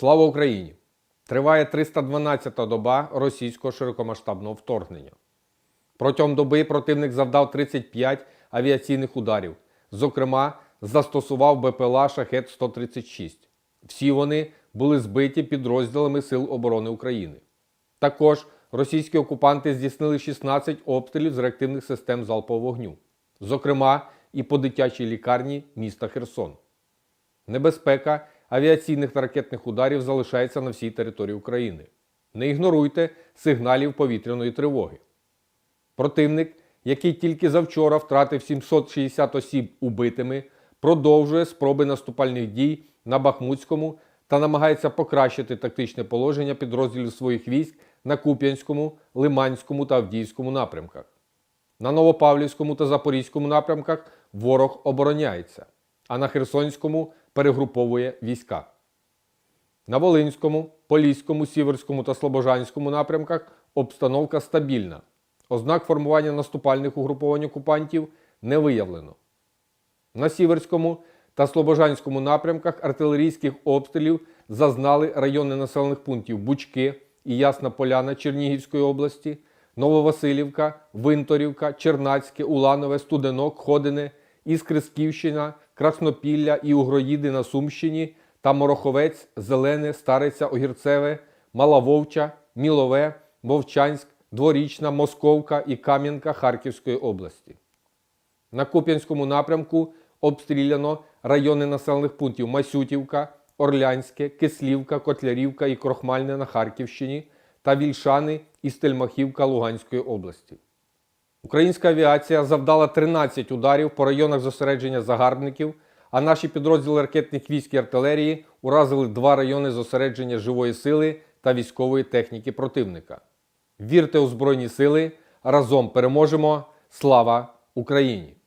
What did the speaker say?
Слава Україні! Триває 312-та доба російського широкомасштабного вторгнення. Протягом доби противник завдав 35 авіаційних ударів. Зокрема, застосував БПЛА Шахет 136. Всі вони були збиті підрозділами Сил оборони України. Також російські окупанти здійснили 16 обстрілів з реактивних систем залпового вогню, зокрема і по дитячій лікарні міста Херсон. Небезпека авіаційних та ракетних ударів залишається на всій території України. Не ігноруйте сигналів повітряної тривоги. Противник, який тільки завчора втратив 760 осіб убитими, продовжує спроби наступальних дій на Бахмутському та намагається покращити тактичне положення підрозділів своїх військ на Куп'янському, Лиманському та Авдіївському напрямках. На Новопавлівському та Запорізькому напрямках ворог обороняється, а на Херсонському перегруповує війська. На Волинському, Поліському, Сіверському та Слобожанському напрямках обстановка стабільна. Ознак формування наступальних угруповань окупантів не виявлено. На Сіверському та Слобожанському напрямках артилерійських обстрілів зазнали райони населених пунктів Бучки і Ясна Поляна Чернігівської області, Нововасилівка, Винторівка, Чернацьке, Уланове, Студенок, Ходине, Іскрисківщина, Краснопілля і Угроїди на Сумщині та Мороховець, Зелене, Стариця, Огірцеве, Мала Вовча, Мілове, Вовчанськ, Дворічна, Московка і Кам'янка Харківської області. На Куп'янському напрямку обстріляно райони населених пунктів Масютівка, Орлянське, Кислівка, Котлярівка і Крохмальне на Харківщині та Вільшани і Стельмахівка Луганської області. Українська авіація завдала 13 ударів по районах зосередження загарбників, а наші підрозділи ракетних військ і артилерії уразили два райони зосередження живої сили та військової техніки противника. Вірте у Збройні сили! Разом переможемо! Слава Україні!